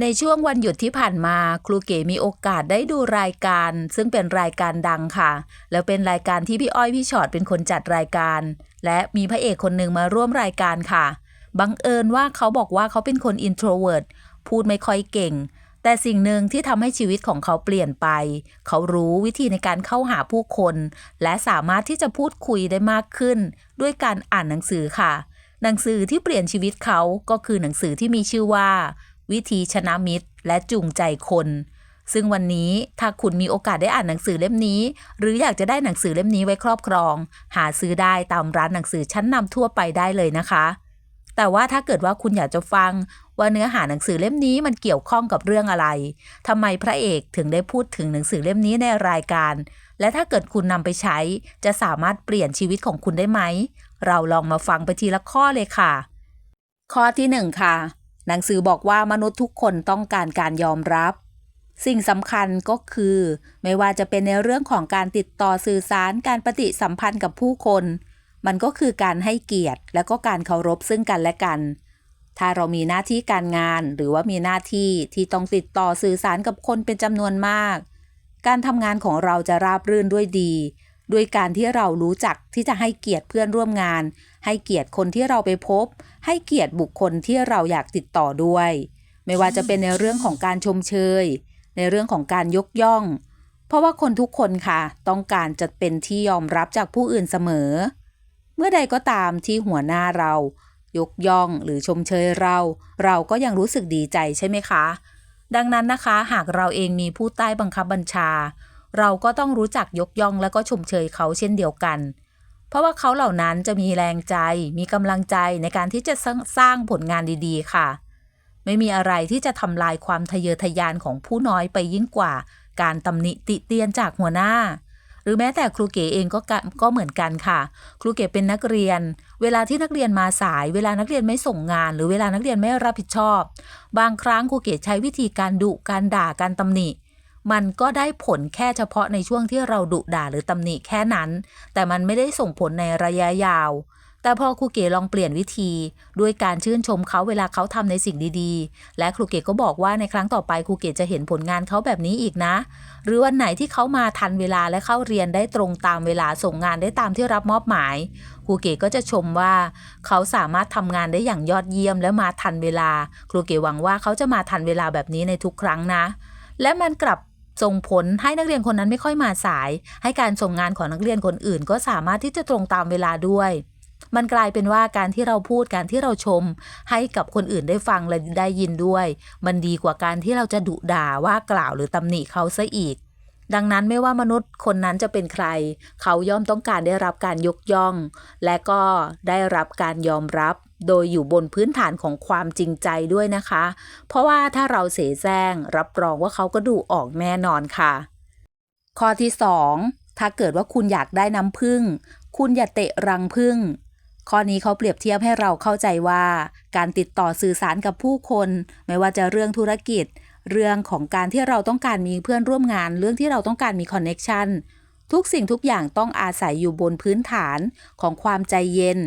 ในช่วงวันหยุดที่ผ่านมาครูเก๋มีโอกาสได้ดูรายการ ซึ่งเป็นรายการดังค่ะ แล้วเป็นรายการที่พี่อ้อยพี่ชอตเป็นคนจัดรายการ และมีพระเอกคนหนึ่งมาร่วมรายการค่ะบังเอิญว่าเขาบอกว่าเขาเป็นคน introvert พูดไม่ค่อยเก่ง แต่สิ่งหนึ่งที่ทำให้ชีวิตของเขาเปลี่ยนไป เขารู้วิธีในการเข้าหาผู้คน และสามารถที่จะพูดคุยได้มากขึ้น ด้วยการอ่านหนังสือค่ะ หนังสือที่เปลี่ยนชีวิตเขาก็คือหนังสือที่มีชื่อว่า วิธีชนะมิตร และจูงใจคน ซึ่งวันนี้ถ้าคุณมีโอกาสได้อ่านหนังสือเล่มนี้ หรืออยากจะได้หนังสือเล่มนี้ไว้ครอบครอง หาซื้อได้ตามร้านหนังสือชั้นนำทั่วไปได้เลยนะคะ แต่ว่าถ้าเกิดว่าคุณอยากจะฟังว่าเนื้อหาหนังสือเล่มนี้มันเกี่ยวข้องกับเรื่องอะไรทำไมพระเอกถึงได้พูดถึงหนังสือเล่มนี้ในรายการ และถ้าเกิดคุณนำไปใช้ จะสามารถเปลี่ยนชีวิตของคุณได้ไหม เราลองมาฟังไปทีละข้อเลยค่ะ ข้อที่หนึ่งค่ะ หนังสือบอกว่ามนุษย์ทุกคนต้องการการยอมรับ สิ่งสำคัญก็คือ ไม่ว่าจะเป็นในเรื่องของการติดต่อสื่อสารการปฏิสัมพันธ์กับผู้คน มันก็คือการให้เกียรติ และก็การเคารพซึ่งกันและกัน ถ้าเรามีหน้าที่การงานหรือว่ามีหน้าที่ที่ต้องติดต่อสื่อสารกับคนเป็นจำนวนมาก การทำงานของเราจะราบรื่นด้วยดี ด้วยการที่เรารู้จักที่จะให้เกียรติเพื่อนร่วมงาน ให้เกียรติคนที่เราไปพบ ให้เกียรติบุคคลที่เราอยากติดต่อด้วย ไม่ว่าจะเป็นในเรื่องของการชมเชย ในเรื่องของการยกย่อง เพราะว่าคนทุกคนค่ะ ต้องการจะเป็นที่ยอมรับจากผู้อื่นเสมอ เมื่อใดก็ตามที่หัวหน้าเรา ยกย่องหรือชมเชยเรา เราก็ยังรู้สึกดีใจใช่ไหมคะ ดังนั้นนะคะ หากเราเองมีผู้ใต้บังคับบัญชา เราก็ต้องรู้จักยกย่องและก็ชมเชยเขาเช่นเดียวกัน เพราะว่าเขาเหล่านั้นจะมีแรงใจ มีกำลังใจในการที่จะสร้างผลงานดีๆ ค่ะ ไม่มีอะไรที่จะทำลายความทะเยอทะยานของผู้น้อยไปยิ่งกว่า การตำหนิติเตียนจากหัวหน้า หรือแม้แต่ครูเก๋เองก็กะก็เหมือนกันค่ะ ครูเก๋เป็นนักเรียน เวลาที่นักเรียนมาสาย เวลานักเรียนไม่ส่งงาน หรือเวลานักเรียนไม่รับผิดชอบ บางครั้งครูเก๋ใช้วิธีการดุการด่าการตำหนิ มันก็ได้ผลแค่เฉพาะในช่วงที่เราดุด่าหรือตำหนิแค่นั้น แต่มันไม่ได้ส่งผลในระยะยาว แต่พอครูเก๋ลองเปลี่ยนวิธี ด้วยการชื่นชมเขาเวลาเขาทำในสิ่งดีๆ และครูเก๋ก็บอกว่าในครั้งต่อไปครูเก๋จะเห็นผลงานเขาแบบนี้อีกนะ หรือวันไหนที่เขามาทันเวลาและเข้าเรียนได้ตรงตามเวลาส่งงานได้ตามที่รับมอบหมายครูเก๋ก็จะชมว่าเขาสามารถทำงานได้อย่างยอดเยี่ยมและมาทันเวลา ครูเก๋หวังว่าเขาจะมาทันเวลาแบบนี้ในทุกครั้งนะ และมันกลับ ส่งผลให้นักเรียนคนนั้นไม่ค่อยมาสาย ให้การส่งงานของนักเรียนคนอื่น ก็สามารถที่จะตรงตามเวลาด้วย มันกลายเป็นว่าการที่เราพูดการที่เราชม ให้กับคนอื่นได้ฟังและได้ยินด้วย มันดีกว่าการที่เราจะดุด่าว่ากล่าวหรือตำหนิเขาซะอีก ดังนั้นไม่ว่ามนุษย์คนนั้นจะเป็นใคร เขาย่อมต้องการได้รับการยกย่อง และก็ได้รับการยอมรับ โดยอยู่บนพื้นฐานของความจริงใจด้วยนะคะ เพราะว่าถ้าเราเสแสร้งรับรองว่าเขาก็ดูออกแน่นอนค่ะ ข้อที่ 2 ถ้าเกิดว่าคุณอยากได้น้ำผึ้งคุณอย่าเตะรังผึ้งข้อนี้เขาเปรียบเทียบให้เราเข้าใจว่า การติดต่อสื่อสารกับผู้คน ไม่ว่าจะเรื่องธุรกิจ เรื่องของการที่เราต้องการมีเพื่อนร่วมงาน เรื่องที่เราต้องการมีคอนเน็ชันทุกสิ่งทุกอย่างต้องอาศัยอยู่บนพื้นฐานของความใจเย็น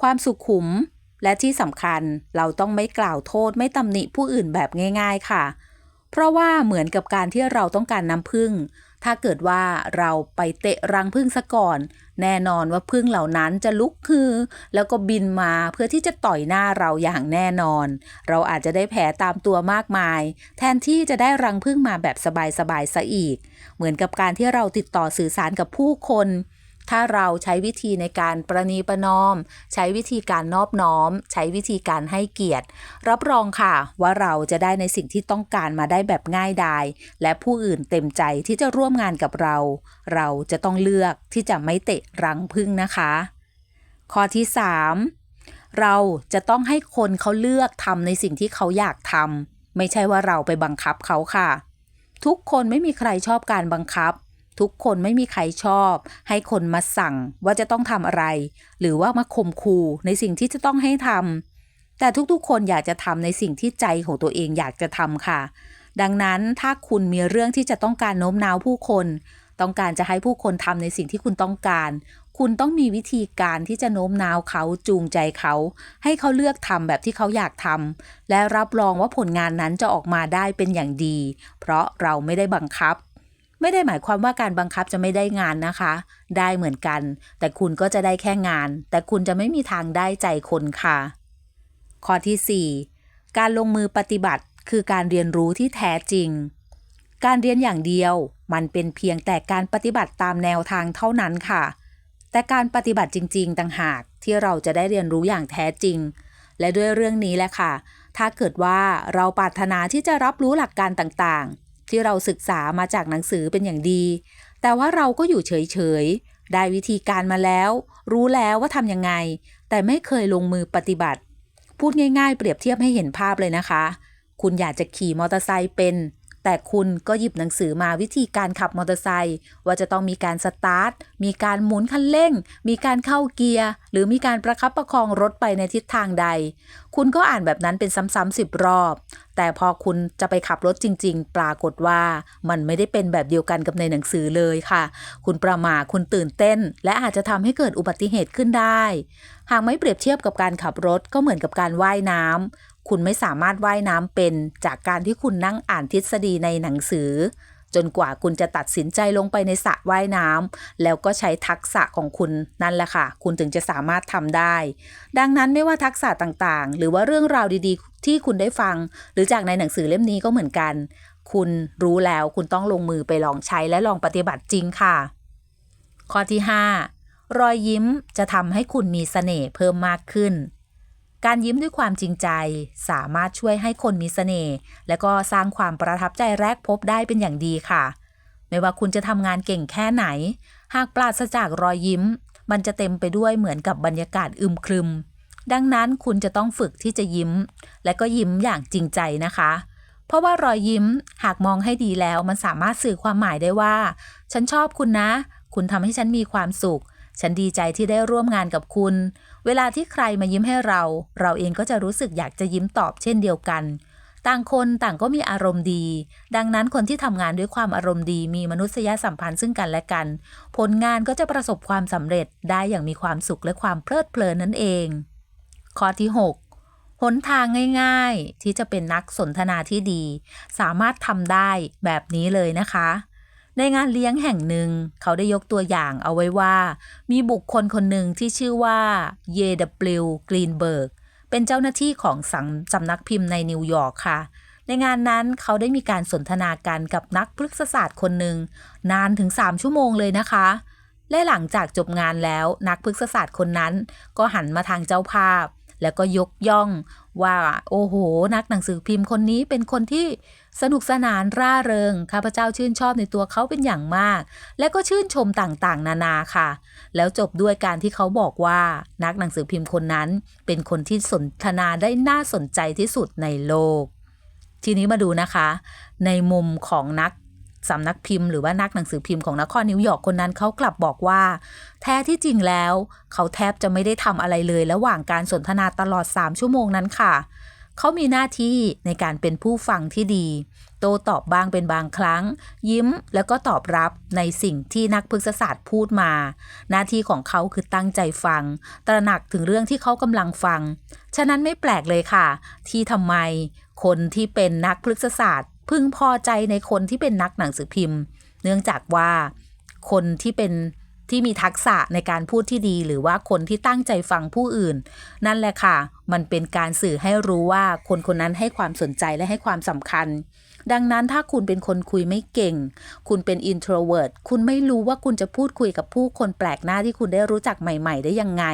ความสุขุม และที่สำคัญเราต้องไม่กล่าวโทษไม่ตำหนิผู้อื่นแบบง่าย ๆค่ะ เพราะว่าเหมือนกับการที่เราต้องการน้ำผึ้ง ถ้าเกิดว่าเราไปเตะรังพึ่งซะก่อน แน่นอนว่าพึ่งเหล่านั้นจะลุกคือ แล้วก็บินมาเพื่อที่จะต่อยหน้าเราอย่างแน่นอน เราอาจจะได้แผลตามตัวมากมาย แทนที่จะได้รังพึ่งมาแบบสบายๆซะอีก เหมือนกับการที่เราติดต่อสื่อสารกับผู้คน ถ้าเราใช้วิธีในการประนีประนอม ใช้วิธีการนอบน้อม ใช้วิธีการให้เกียรติ รับรองค่ะว่าเราจะได้ในสิ่งที่ต้องการมาได้แบบง่ายดาย และผู้อื่นเต็มใจที่จะร่วมงานกับเรา เราจะต้องเลือกที่จะไม่เตะรังพึ่งนะคะ ข้อที่ 3 เราจะต้องให้คนเขาเลือกทำในสิ่งที่เขาอยากทำไม่ใช่ว่าเราไปบังคับเขาค่ะ ทุกคนไม่มีใครชอบการบังคับ ทุกคนไม่มีใครชอบ ให้คนมาสั่งว่าจะต้องทำอะไร หรือว่ามาข่มขู่ในสิ่งที่จะต้องให้ทำแต่ทุกๆ คนอยากจะทำในสิ่งที่ใจของตัวเองอยากจะทำค่ะ ดังนั้นถ้าคุณมีเรื่องที่จะต้องการโน้มน้าวผู้คน ต้องการจะให้ผู้คนทำในสิ่งที่คุณต้องการ คุณต้องมีวิธีการที่จะโน้มน้าวเขาจูงใจเขา ให้เขาเลือกทำแบบที่เขาอยากทำและรับรองว่าผลงานนั้นจะออกมาได้เป็นอย่างดี เพราะเราไม่ได้บังคับ ไม่ได้หมายความว่าการบังคับจะไม่ได้งานนะคะ ได้เหมือนกัน แต่คุณก็จะได้แค่งาน แต่คุณจะไม่มีทางได้ใจคนค่ะ ข้อทีสี่ 4 การลงมือปฏิบัติคือการเรียนรู้ที่แท้จริง การเรียนอย่างเดียว มันเป็นเพียงแต่การปฏิบัติตามแนวทางเท่านั้นค่ะ แต่การปฏิบัติจริง ๆ ต่างหากที่เราจะได้เรียนรู้อย่างแท้จริง และด้วยเรื่องนี้แหละค่ะ ถ้าเกิดว่าเราปรารถนาที่จะรับรู้หลักการต่างๆ ที่เราศึกษามาจากหนังสือเป็นอย่างดี แต่ว่าเราก็อยู่เฉยๆ ได้วิธีการมาแล้ว รู้แล้วว่าทำยังไง แต่ไม่เคยลงมือปฏิบัติ พูดง่ายๆ เปรียบเทียบให้เห็นภาพเลยนะคะ คุณอยากจะขี่มอเตอร์ไซค์เป็น แต่คุณก็หยิบหนังสือมาวิธีการขับมอเตอร์ไซค์ว่าจะต้องมีการสตาร์ท มีการหมุนคันเร่ง มีการเข้าเกียร์ หรือมีการประคับประคองรถไปในทิศทางใด คุณก็อ่านแบบนั้นเป็นซ้ำๆสิบรอบ แต่พอคุณจะไปขับรถจริง ๆ ปรากฏว่ามันไม่ได้เป็นแบบเดียวกันกับในหนังสือเลยค่ะ คุณประมาคุณตื่นเต้น และอาจจะทำให้เกิดอุบัติเหตุขึ้นได้ หากไม่เปรียบเทียบกับการขับรถก็เหมือนกับการว่ายน้ำ คุณไม่สามารถว่ายน้ำเป็น จากการที่คุณนั่งอ่านทฤษฎีในหนังสือ จนกว่าคุณจะตัดสินใจลงไปในสระว่ายน้ำแล้วก็ใช้ทักษะของคุณนั่นแหละค่ะ คุณถึงจะสามารถทำได้ ดังนั้นไม่ว่าทักษะต่างๆ หรือว่าเรื่องราวดีๆ ที่คุณได้ฟัง หรือจากในหนังสือเล่มนี้ก็เหมือนกัน คุณรู้แล้วคุณต้องลงมือไปลองใช้และลองปฏิบัติจริงค่ะ ข้อที่ 5 รอยยิ้มจะทำให้คุณมีเสน่ห์เพิ่มมากขึ้น การยิ้มด้วยความจริงใจ สามารถช่วยให้คนมีเสน่ห์และก็สร้างความประทับใจแรกพบได้เป็นอย่างดีค่ะ ไม่ว่าคุณจะทำงานเก่งแค่ไหน หากปราศจากรอยยิ้ม มันจะเต็มไปด้วยเหมือนกับบรรยากาศอึมครึม ดังนั้นคุณจะต้องฝึกที่จะยิ้ม และก็ยิ้มอย่างจริงใจนะคะ เพราะว่ารอยยิ้มหากมองให้ดีแล้วมันสามารถสื่อความหมายได้ว่า ฉันชอบคุณนะ คุณทำให้ฉันมีความสุข ฉันดีใจที่ได้ร่วมงานกับคุณ เวลาที่ใครมายิ้มให้เรา เราเองก็จะรู้สึกอยากจะยิ้มตอบเช่นเดียวกัน ต่างคนต่างก็มีอารมณ์ดี ดังนั้นคนที่ทำงานด้วยความอารมณ์ดี มีมนุษยสัมพันธ์ซึ่งกันและกัน ผลงานก็จะประสบความสำเร็จได้อย่างมีความสุขและความเพลิดเพลินนั่นเอง ข้อที่ 6หนทางง่าย ๆ ที่จะเป็นนักสนทนาที่ดี สามารถทำได้แบบนี้เลยนะคะ ในงานเลี้ยงแห่งหนึ่ง เขาได้ยกตัวอย่างเอาไว้ว่า มีบุคคลคนหนึ่งที่ชื่อว่าเยดบลิวกรีนเบิร์กเป็นเจ้าหน้าที่ของสังสำนักพิมพ์ในนิวยอร์กค่ะ ในงานนั้นเขาได้มีการสนทนากันกับนักพฤกษศาสตร์คนหนึ่ง นานถึง 3 ชั่วโมงเลยนะคะ และหลังจากจบงานแล้วนักพฤกษศาสตร์คนนั้น ก็หันมาทางเจ้าภาพ แล้วก็ยกย่องว่า โอ้โห นักหนังสือพิมพ์คนนี้เป็นคนที่ สนุกสนานร่าเริง ข้าพเจ้าชื่นชอบในตัวเขาเป็นอย่างมาก และก็ชื่นชมต่างๆ นานาค่ะ แล้วจบด้วยการที่เขาบอกว่า นักหนังสือพิมพ์คนนั้น เป็นคนที่สนทนาได้น่าสนใจที่สุดในโลก ทีนี้มาดูนะคะ ในมุมของนักสำนักพิมพ์หรือว่านักหนังสือพิมพ์ของนครนิวยอร์กคนนั้นเขากลับบอกว่า แท้ที่จริงแล้ว เขาแทบจะไม่ได้ทำอะไรเลย ระหว่างการสนทนาตลอด 3 ชั่วโมงนั้นค่ะ เขามีหน้าที่ในการเป็นผู้ฟังที่ดี โตตอบบ้างเป็นบางครั้ง ยิ้มแล้วก็ตอบรับในสิ่งที่นักพฤกษศาสตร์พูดมา หน้าที่ของเขาคือตั้งใจฟัง ตระหนักถึงเรื่องที่เขากำลังฟัง ฉะนั้นไม่แปลกเลยค่ะ ที่ทำไม คนที่เป็นนักพฤกษศาสตร์ พึงพอใจในคนที่เป็นนักหนังสือพิมพ์ เนื่องจากว่า คนที่เป็น ที่มีทักษะในการพูดที่ดี หรือว่าคนที่ตั้งใจฟังผู้อื่น นั่นแหละค่ะ มันเป็นการสื่อให้รู้ว่าคนคนนั้นให้ความสนใจและให้ความสำคัญ ดังนั้นถ้าคุณเป็นคนคุยไม่เก่ง คุณเป็น introvert คุณไม่รู้ว่าคุณจะพูดคุยกับผู้คนแปลกหน้าที่คุณได้รู้จักใหม่ ๆ ได้ยังไง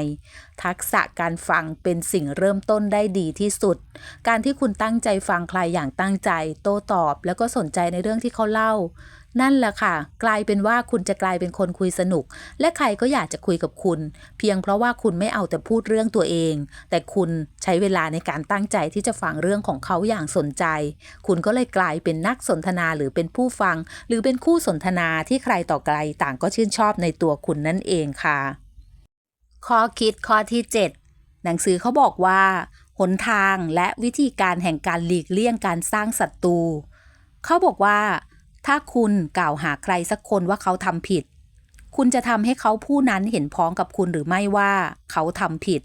ทักษะการฟังเป็นสิ่งเริ่มต้นได้ดีที่สุด การที่คุณตั้งใจฟังใครอย่างตั้งใจ โต้ตอบ แล้วก็สนใจในเรื่องที่เขาเล่า นั่นแหละค่ะ กลายเป็นว่าคุณจะกลายเป็นคนคุยสนุก และใครก็อยากจะคุยกับคุณ เพียงเพราะว่าคุณไม่เอาแต่พูดเรื่องตัวเอง แต่คุณใช้เวลาในการตั้งใจที่จะฟังเรื่องของเขาอย่างสนใจ คุณก็เลยกลายเป็นนักสนทนาหรือเป็นผู้ฟัง หรือเป็นคู่สนทนาที่ใครต่อใครต่างก็ชื่นชอบในตัวคุณนั่นเองค่ะ ข้อคิดข้อที่ 7 หนังสือเขาบอกว่า หนทางและวิธีการแห่งการหลีกเลี่ยงการสร้างศัตรูเขาบอกว่า ถ้าคุณกล่าวหาใครสักคนว่าเขาทำผิด คุณจะทำให้เขาผู้นั้นเห็นพ้องกับคุณหรือไม่ว่า เขาทำผิด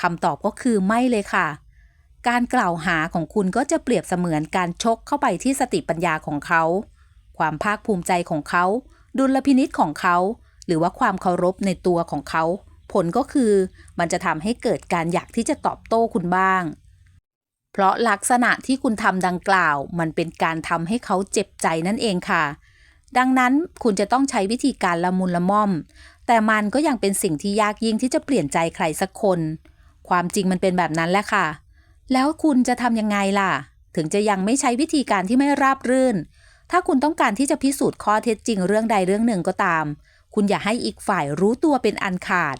คำตอบก็คือไม่เลยค่ะ การกล่าวหาของคุณก็จะเปรียบเสมือนการชกเข้าไปที่สติปัญญาของเขา ความภาคภูมิใจของเขา ดุลพินิษของเขา หรือว่าความเคารพในตัวของเขา ผลก็คือมันจะทำให้เกิดการอยากที่จะตอบโต้คุณบ้าง เพราะลักษณะที่คุณทำดังกล่าว มันเป็นการทำให้เขาเจ็บใจนั่นเองค่ะ ดังนั้นคุณจะต้องใช้วิธีการละมุนละม่อม แต่มันก็ยังเป็นสิ่งที่ยากยิ่งที่จะเปลี่ยนใจใครสักคน ความจริงมันเป็นแบบนั้นแหละค่ะ แล้วคุณจะทำยังไงล่ะ ถึงจะยังไม่ใช้วิธีการที่ไม่ราบรื่น ถ้าคุณต้องการที่จะพิสูจน์ข้อเท็จจริงเรื่องใดเรื่องหนึ่งก็ตาม คุณอย่าให้อีกฝ่ายรู้ตัวเป็นอันขาด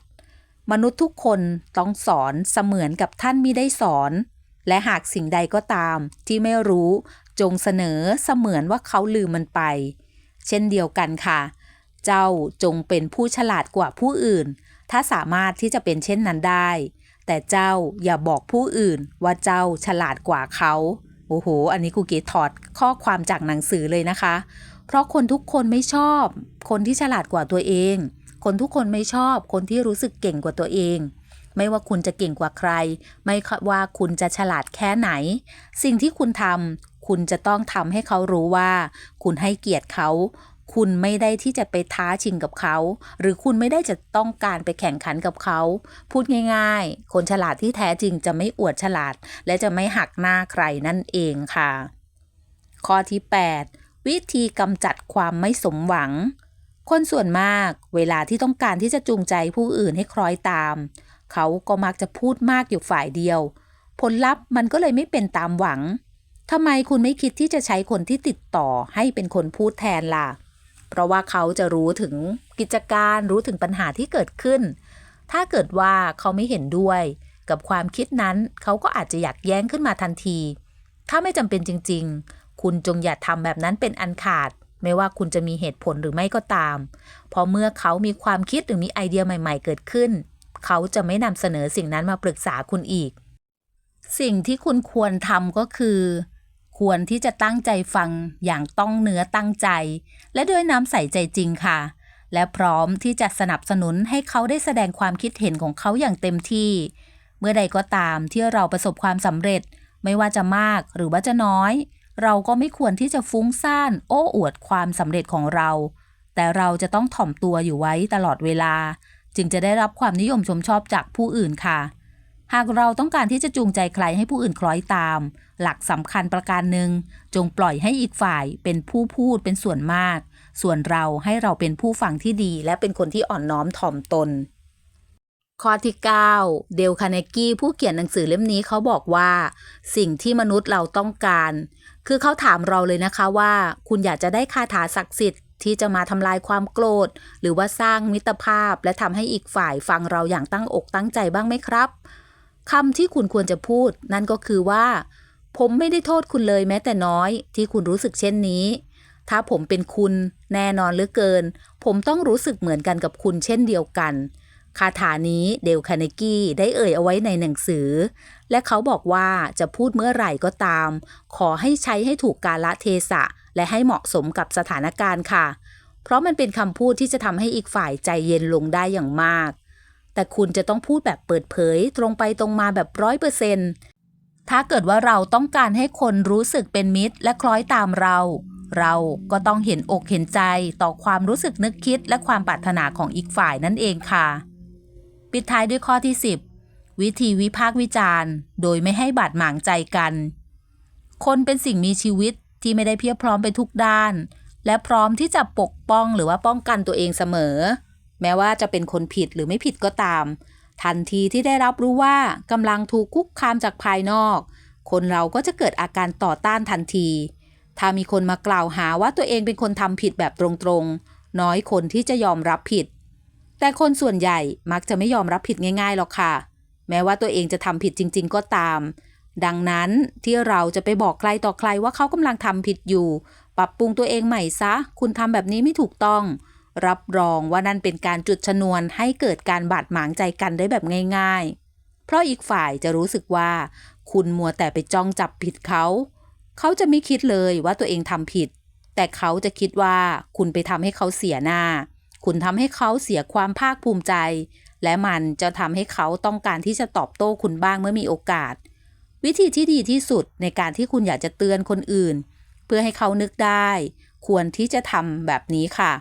มนุษย์ทุกคนต้องสอนเสมือนกับท่านมิได้สอน และหากสิ่งใดก็ตามที่ไม่รู้จงเสนอเสมือนว่าเขาลืมมันไป เช่นเดียวกันค่ะ เจ้าจงเป็นผู้ฉลาดกว่าผู้อื่น ถ้าสามารถที่จะเป็นเช่นนั้นได้ แต่เจ้าอย่าบอกผู้อื่นว่าเจ้าฉลาดกว่าเขา โอ้โห อันนี้ครูเกดถอดข้อความจากหนังสือเลยนะคะ เพราะคนทุกคนไม่ชอบ คนที่ฉลาดกว่าตัวเอง คนทุกคนไม่ชอบคนที่รู้สึกเก่งกว่าตัวเอง ไม่ว่าคุณจะเก่งกว่าใคร ไม่ว่าคุณจะฉลาดแค่ไหน สิ่งที่คุณทำคุณจะต้องทำให้เขารู้ว่า คุณให้เกียรติเขา คุณไม่ได้ที่จะไปท้าชิงกับเขา หรือคุณไม่ได้จะต้องการไปแข่งขันกับเขา พูดง่าย ๆ คนฉลาดที่แท้จริงจะไม่อวดฉลาด และจะไม่หักหน้าใครนั่นเองค่ะ ข้อที่ 8 วิธีกำจัดความไม่สมหวัง คนส่วนมากเวลาที่ต้องการที่จะจูงใจผู้อื่นให้คล้อยตาม เขาก็มักจะพูดมากอยู่ฝ่ายเดียว ผลลัพธ์มันก็เลยไม่เป็นตามหวังทำไมคุณไม่คิดที่จะใช้คนที่ติดต่อให้เป็นคนพูดแทนล่ะ เพราะว่าเขาจะรู้ถึงกิจการรู้ถึงปัญหาที่เกิดขึ้น ถ้าเกิดว่าเขาไม่เห็นด้วย กับความคิดนั้นเขาก็อาจจะอยากแย้งขึ้นมาทันที ถ้าไม่จำเป็นจริง ๆ คุณจงอย่าทำแบบนั้นเป็นอันขาด ไม่ว่าคุณจะมีเหตุผลหรือไม่ก็ตามเพราะเมื่อเขามีความคิดหรือมีไอเดียใหม่ ๆ เกิดขึ้น เขาจะไม่นำเสนอสิ่งนั้นมาปรึกษาคุณอีก สิ่งที่คุณควรทำก็คือ ควรที่จะตั้งใจฟังอย่างต้องเนื้อตั้งใจ และด้วยน้ำใส่ใจจริงค่ะ และพร้อมที่จะสนับสนุนให้เขาได้แสดงความคิดเห็นของเขาอย่างเต็มที่ เมื่อใดก็ตามที่เราประสบความสำเร็จ ไม่ว่าจะมากหรือว่าจะน้อย เราก็ไม่ควรที่จะฟุ้งซ่าน โอ้อวดความสำเร็จของเรา แต่เราจะต้องถ่อมตัวอยู่ไว้ตลอดเวลา จึงจะได้รับความนิยมชมชอบจากผู้อื่นค่ะ หากเราต้องการที่จะจูงใจใครให้ผู้อื่นคล้อยตาม หลักสำคัญประการหนึ่งจงปล่อยให้อีกฝ่ายเป็นผู้พูดเป็นส่วนมาก ส่วนเราให้เราเป็นผู้ฟังที่ดี และเป็นคนที่อ่อนน้อมถ่อมตน ข้อที่ 9 เดลคาเนกี้ผู้เขียนหนังสือเล่มนี้เขาบอกว่า สิ่งที่มนุษย์เราต้องการ คือเขาถามเราเลยนะคะว่า คุณอยากจะได้คาถาศักดิ์สิทธิ์ที่จะมาทำลายความโกรธ หรือว่าสร้างมิตรภาพ และทำให้อีกฝ่ายฟังเราอย่างตั้งอกตั้งใจบ้างไหมครับคำที่คุณควรจะพูด นั่นก็คือว่า ผมไม่ได้โทษคุณเลยแม้แต่น้อย ที่คุณรู้สึกเช่นนี้ ถ้าผมเป็นคุณ แน่นอนเหลือเกิน ผมต้องรู้สึกเหมือนกันกับคุณเช่นเดียวกัน คาถานี้เดลคาเนกี้ได้เอ่ยเอาไว้ในหนังสือ และเขาบอกว่าจะพูดเมื่อไหร่ก็ตาม ขอให้ใช้ให้ถูกกาลเทศะ และให้เหมาะสมกับสถานการณ์ค่ะ เพราะมันเป็นคำพูดที่จะทำให้อีกฝ่ายใจเย็นลงได้อย่างมาก แต่คุณจะต้องพูดแบบเปิดเผย ตรงไปตรงมาแบบร้อยเปอร์เซนต์ถ้าเกิดว่าเราต้องการให้คนรู้สึกเป็นมิตรและคล้อยตามเรา เราก็ต้องเห็นอกเห็นใจต่อความรู้สึกนึกคิดและความปรารถนาของอีกฝ่ายนั่นเองค่ะ ปิดท้ายด้วยข้อที่ 10 วิธีวิพากษ์วิจารณ์ โดยไม่ให้บาดหมางใจกัน คนเป็นสิ่งมีชีวิตที่ไม่ได้เพียบพร้อมไปทุกด้าน และพร้อมที่จะปกป้องหรือว่าป้องกันตัวเองเสมอ แม้ว่าจะเป็นคนผิดหรือไม่ผิดก็ตาม ทันทีที่ได้รับรู้ว่ากำลังถูกคุกคามจากภายนอก คนเราก็จะเกิดอาการต่อต้านทันที ถ้ามีคนมากล่าวหาว่าตัวเองเป็นคนทำผิดแบบตรงๆ น้อยคนที่จะยอมรับผิด แต่คนส่วนใหญ่มักจะไม่ยอมรับผิดง่ายๆหรอกค่ะ แม้ว่าตัวเองจะทำผิดจริง ๆ ก็ตาม ดังนั้นที่เราจะไปบอกใครต่อใครว่าเขากำลังทำผิดอยู่ ปรับปรุงตัวเองใหม่ซะ คุณทำแบบนี้ไม่ถูกต้อง รับรองว่านั่นเป็นการจุดชนวนให้เกิดการบาดหมางใจกันได้แบบง่าย ๆ เพราะอีกฝ่ายจะรู้สึกว่า คุณมัวแต่ไปจ้องจับผิดเขา เขาจะไม่คิดเลยว่าตัวเองทำผิด แต่เขาจะคิดว่าคุณไปทำให้เขาเสียหน้า คุณทำให้เขาเสียความภาคภูมิใจ และมันจะทำให้เขาต้องการที่จะตอบโต้คุณบ้างเมื่อมีโอกาส วิธีที่ดีที่สุดในการที่คุณอยากจะเตือนคนอื่น เพื่อให้เขานึกได้ ควรที่จะทำแบบนี้ค่ะ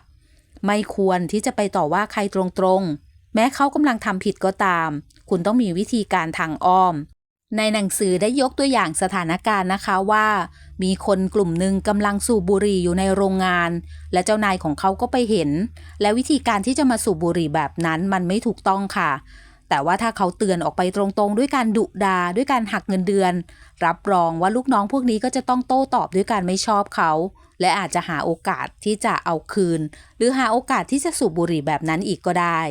ไม่ควรที่จะไปต่อว่าใครตรงๆ แม้เขากำลังทำผิดก็ตาม คุณต้องมีวิธีการทางอ้อม ในหนังสือได้ยกตัวอย่างสถานการณ์นะคะว่า มีคนกลุ่มหนึ่งกำลังสูบบุหรี่อยู่ในโรงงาน และเจ้านายของเขาก็ไปเห็น และวิธีการที่จะมาสูบบุหรี่แบบนั้นมันไม่ถูกต้องค่ะ แต่ว่าถ้าเขาเตือนออกไปตรงๆ ด้วยการดุดาด้วยการหักเงินเดือน รับรองว่าลูกน้องพวกนี้ก็จะต้องโต้ตอบด้วยการไม่ชอบเขา และอาจจะหาโอกาสที่จะเอาคืน หรือหาโอกาสที่จะสูบบุหรี่แบบนั้นอีกก็ได้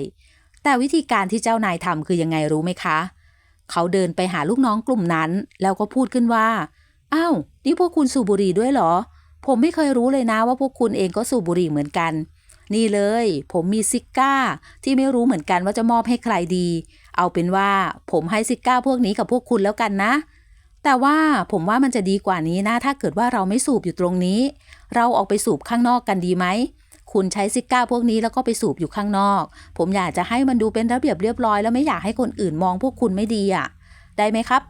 แต่วิธีการที่เจ้านายทำคือยังไงรู้ไหมคะเเขาเดินไปหาลูกน้องกลุ่มนั้น แล้วก็พูดขึ้นว่าอ้าวนี่พวกคุณสูบบุหรี่ด้วยเหรอ ผมไม่เคยรู้เลยนะว่าพวกคุณเองก็สูบบุหรี่เหมือนกัน นี่เลย ผมมีซิก้า ที่ไม่รู้เหมือนกันว่าจะมอบให้ใครดี เอาเป็นว่าผมให้ซิก้าพวกนี้กับพวกคุณแล้วกันนะ แต่ว่าผมว่ามันจะดีกว่านี้นะ ถ้าเกิดว่าเราไม่สูบอยู่ตรงนี้ เราออกไปสูบข้างนอกกันดีไหม คุณใช้ซิก้าพวกนี้แล้วก็ไปสูบอยู่ข้างนอก ผมอยากจะให้มันดูเป็นระเบียบเรียบร้อยแล้วไม่อยากให้คนอื่นมองพวกคุณไม่ดีอะ ได้ไหมครับ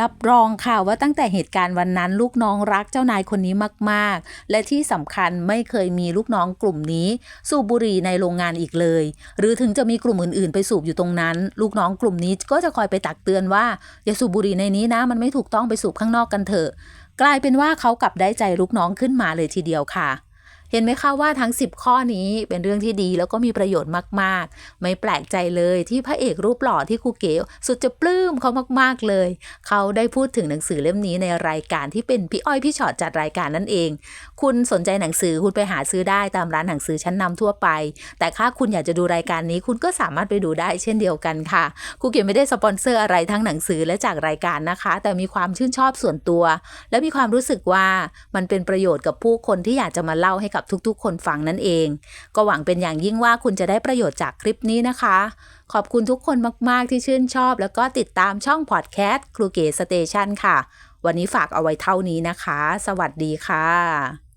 รับรองค่ะว่าตั้งแต่เหตุการณ์วันนั้นลูกน้องรักเจ้านายคนนี้มาก ๆ และที่สำคัญไม่เคยมีลูกน้องกลุ่มนี้ สูบบุหรี่ในโรงงานอีกเลย หรือถึงจะมีกลุ่มอื่น ๆ ไปสูบอยู่ตรงนั้น ลูกน้องกลุ่มนี้ก็จะคอยไปตักเตือนว่าอย่าสูบบุหรี่ในนี้นะ มันไม่ถูกต้องไปสูบข้างนอกกันเถอะ กลายเป็นว่าเขากลับได้ใจลูกน้องขึ้นมาเลยทีเดียวค่ะ เห็นไหมคะว่าทั้ง 10 ข้อนี้เป็นเรื่องที่ดีแล้วก็มีประโยชน์มาก ๆ ไม่แปลกใจเลยที่พระเอกรูปหล่อที่ครูเก๋สุดจะปลื้มเขามากๆเลย เขาได้พูดถึงหนังสือเล่มนี้ในรายการที่เป็นพี่อ้อยพี่ชอตจัดรายการนั่นเอง คุณสนใจหนังสือคุณไปหาซื้อได้ตามร้านหนังสือชั้นนำทั่วไป แต่ถ้าคุณอยากจะดูรายการนี้ คุณก็สามารถไปดูได้เช่นเดียวกันค่ะครูเก๋ไม่ได้สปอนเซอร์อะไรทั้งหนังสือและจากรายการนะคะ แต่มีความชื่นชอบส่วนตัว และมีความรู้สึกว่ามันเป็นประโยชน์กับผู้คนที่อยากจะมาเล่าให้กับทุกๆ คนฟังนั่นเอง ก็หวังเป็นอย่างยิ่งว่าคุณจะได้ประโยชน์จากคลิปนี้นะคะ ขอบคุณทุกคนมากๆที่ชื่นชอบ แล้วก็ติดตามช่องพอดแคสต์ครูเก๋สเตชันค่ะ วันนี้ฝากเอาไว้เท่านี้นะคะ สวัสดีค่ะ